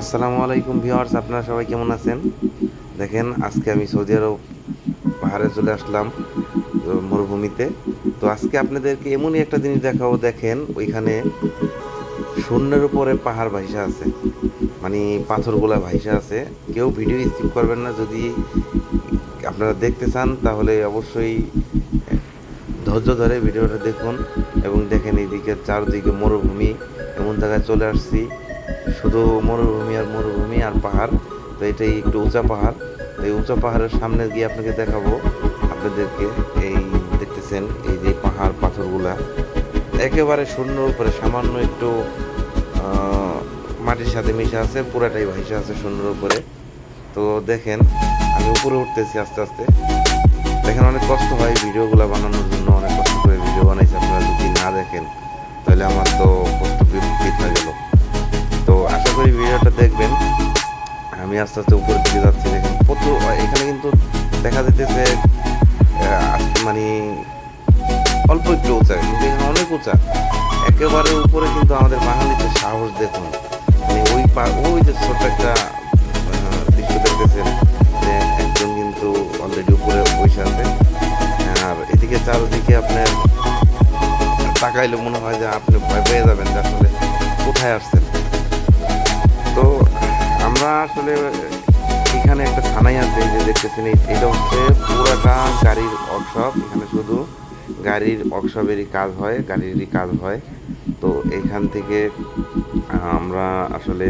আসসালামু আলাইকুম ভিউয়ার্স, আপনারা সবাই কেমন আছেন? দেখেন, আজকে আমি সৌদি আরব পাহাড়ে চলে আসলাম মরুভূমিতে। তো আজকে আপনাদেরকে এমনই একটা জিনিস দেখাবো, দেখেন, ওইখানে শূন্যের উপরে পাহাড় ভাইসা আছে। মানে পাথরগুলা ভাইসা আছে। কেউ ভিডিও স্কিপ করবেন না, যদি আপনারা দেখতে চান, তাহলে অবশ্যই ধৈর্য ধরে ভিডিওটা দেখুন। এবং দেখেন, এইদিকে চারদিকে মরুভূমি, এমন জায়গায় চলে আসছি। শুধু মরুভূমি আর মরুভূমি আর পাহাড়, তো এটাই একটু উঁচা পাহাড়। তো এই উঁচা পাহাড়ের সামনে গিয়ে আপনাকে দেখাবো, আপনাদেরকে এই দেখতেছেন, এই যে পাহাড়, পাথরগুলা। একেবারে শূন্যর উপরে, সামান্য একটু মাটির সাথে মিশে আছে, পুরাটাই ভাইসা আছে শূন্যর উপরে। তো দেখেন, আমি উপরে উঠতেছি আস্তে আস্তে। দেখেন অনেক কষ্ট হয় ভিডিওগুলো বানানোর জন্য, অনেক কষ্ট করে ভিডিও বানাইছি, আপনারা যদি না দেখেন, তাহলে আমার তো আস্তে আস্তে উপরের দিকে যাচ্ছি দেখেন। প্রচুর, এখানে কিন্তু দেখা যেতেছে মানে অল্প একটু উঁচা, কিন্তু এখানে অনেক উঁচা। একেবারে উপরে কিন্তু আমাদের বাঙালিদের সাহস দেখুন। মানে ওই ওই যে ছোট্ট একটা দৃশ্য দেখতেছেন যে একজন কিন্তু অলরেডি উপরে বসে আছে। আর এদিকে চারদিকে আপনার তাকাইলে মনে হয় যে আপনি ভয় পেয়ে যাবেন যে আসলে কোথায় আসছেন। তো আমরা আসলে এখানে একটা থানাই আছে যে দেখতেছেন এটা হচ্ছে পুরাটা গাড়ির ওয়ার্কশপ এখানে শুধু গাড়ির ওয়ার্কশপেরই কাজ হয়, গাড়িরই কাজ হয়। তো এখান থেকে আমরা আসলে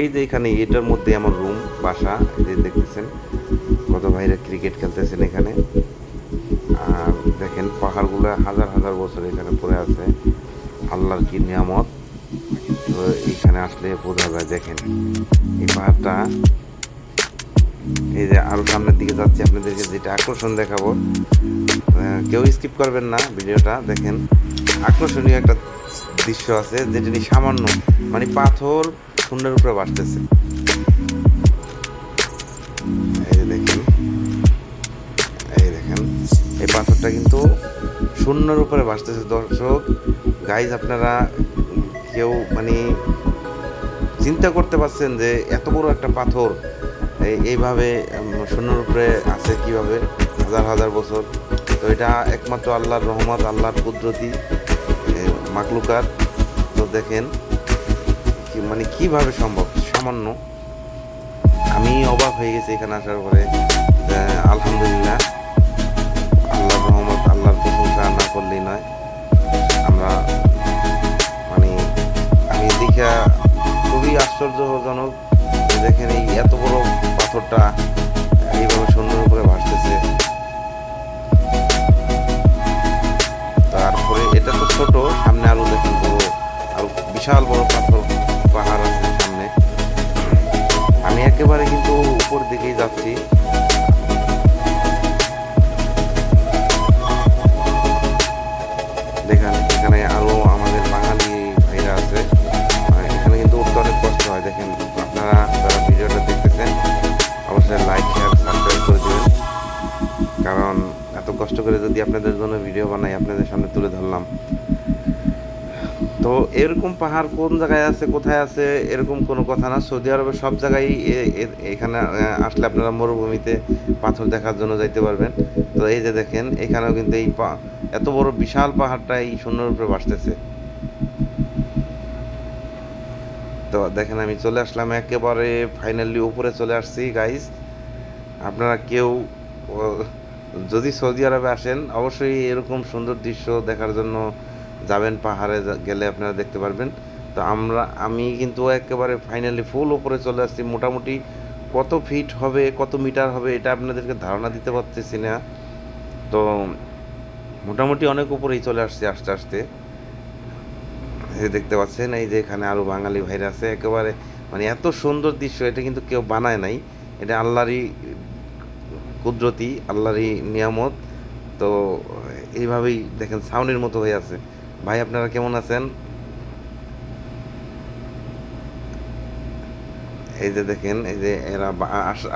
এই যে এখানে, এটার মধ্যে আমার রুম বাসা, এই যে দেখতেছেন, কত ভাইরা ক্রিকেট খেলতেছেন এখানে। আর দেখেন, পাহাড়গুলো হাজার হাজার বছর এখানে পড়ে আছে। আল্লাহর কি নিয়ামত। তো এখানে আসলে বোঝা যায়, দেখেন। এই পাহাড়টা, এই যে আরও সামনের দিকে যাচ্ছি, আপনাদেরকে যেটা আকর্ষণ দেখাবো কেউ স্কিপ করবেন না ভিডিওটা, দেখেন। আকর্ষণীয় একটা দৃশ্য আছে, যেটা নিয়ে সামান্য মানে পাথর শূন্যের উপরে বাসতেছে এই দেখেন, এই পাথরটা কিন্তু শূন্যের উপরে ভাসতেছে। দর্শক গাইজ আপনারা কেউ মানে চিন্তা করতে পারছেন যে এত বড় একটা পাথর এইভাবে শূন্যের উপরে আছে কীভাবে? হাজার হাজার বছর। তো এটা একমাত্র আল্লাহর রহমত, আল্লাহর কুদরতি মাকলুকার তো দেখেন মানে কীভাবে সম্ভব? সামান্য। আমি অবাক হয়ে গেছি এখানে আসার পরে। আলহামদুলিল্লাহ। আল্লাহর রহমত, আল্লাহর প্রশংসা না করলেই নয়। আমরা আমি দেখা খুবই আশ্চর্যজনক দেখেন এই এত বড় পাথরটা এইভাবে সুন্দর উপরে ভাসতেছে। তারপরে এটা তো ছোট, সামনে আরও দেখেন বড়, আরও বিশাল বড় পাথর, পাহাড় আছে সামনে। আমি একেবারে কিন্তু উপর দিকেই যাচ্ছি। তুলে ধরলাম। তো এরকম পাহাড় কোন জায়গায় আছে, কোথায় আছে, এরকম কোনো কথা না। সৌদি আরবের সব জায়গায় এখানে আসলে আপনারা মরুভূমিতে পাথর দেখার জন্য যাইতে পারবেন। তো এই যে দেখেন, এখানেও কিন্তু এই এত বড় বিশাল পাহাড়টা এই শূন্যের উপরে ভাসতেছে। তো দেখেন আমি চলে আসলাম, একেবারে ফাইনালি উপরে চলে আসছি গাইস আপনারা কেউ যদি সৌদি আরবে আসেন, অবশ্যই এরকম সুন্দর দৃশ্য দেখার জন্য যাবেন, পাহাড়ে গেলে আপনারা দেখতে পারবেন। তো আমরা, আমি কিন্তু একেবারে ফাইনালি ফুল ওপরে চলে আসছি। মোটামুটি কত ফিট হবে, কত মিটার হবে, এটা আপনাদেরকে ধারণা দিতে পারতেছি না। তো মোটামুটি অনেক উপরেই চলে আসছে আস্তে আস্তে। দেখতে পাচ্ছেন, এই যে এখানে আরও বাঙালি ভাইরা আছে। একেবারে মানে এত সুন্দর দৃশ্য, এটা কিন্তু কেউ বানায় নাই। এটা আল্লাহরই কুদরতি, আল্লাহরই নিয়ামত। তো এইভাবেই দেখেন সাউনের মতো হয়ে আছে। ভাই, আপনারা কেমন আছেন? এই যে দেখেন, এই যে এরা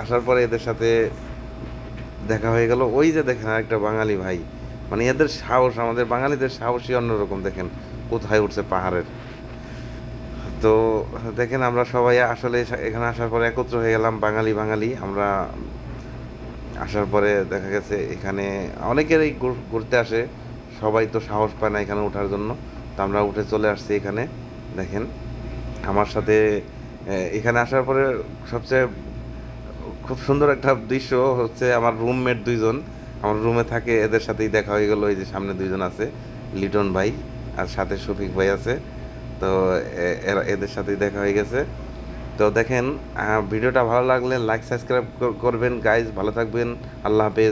আসার পরে এদের সাথে দেখা হয়ে গেল। ওই যে দেখেন আরেকটা বাঙালি ভাই। মানে এদের সাহস, আমাদের বাঙালিদের সাহসই অন্যরকম দেখেন। কোথায় উঠছে পাহাড়ের। তো দেখেন আমরা সবাই আসলে এখানে আসার পরে একত্র হয়ে গেলাম বাঙালি বাঙালি। আমরা আসার পরে দেখা গেছে এখানে অনেকেরই ঘুরতে আসে। সবাই তো সাহস পায় না এখানে ওঠার জন্য। তো আমরা উঠে চলে আসছি এখানে, দেখেন। আমার সাথে এখানে আসার পরে সবচেয়ে খুব সুন্দর একটা দৃশ্য হচ্ছে আমার রুমমেট দুইজন। আমার রুমে থাকে, এদের সাথেই দেখা হয়ে গেল, এই যে সামনে দুইজন আছে, লিটন ভাই আর সাথে শফিক ভাই আছে। তো এরা, এদের সাথেই দেখা হয়ে গেছে। তো দেখেন ভিডিওটা ভালো লাগলে লাইক সাবস্ক্রাইব করবেন গাইজ ভালো থাকবেন আল্লাহ হাফেজ।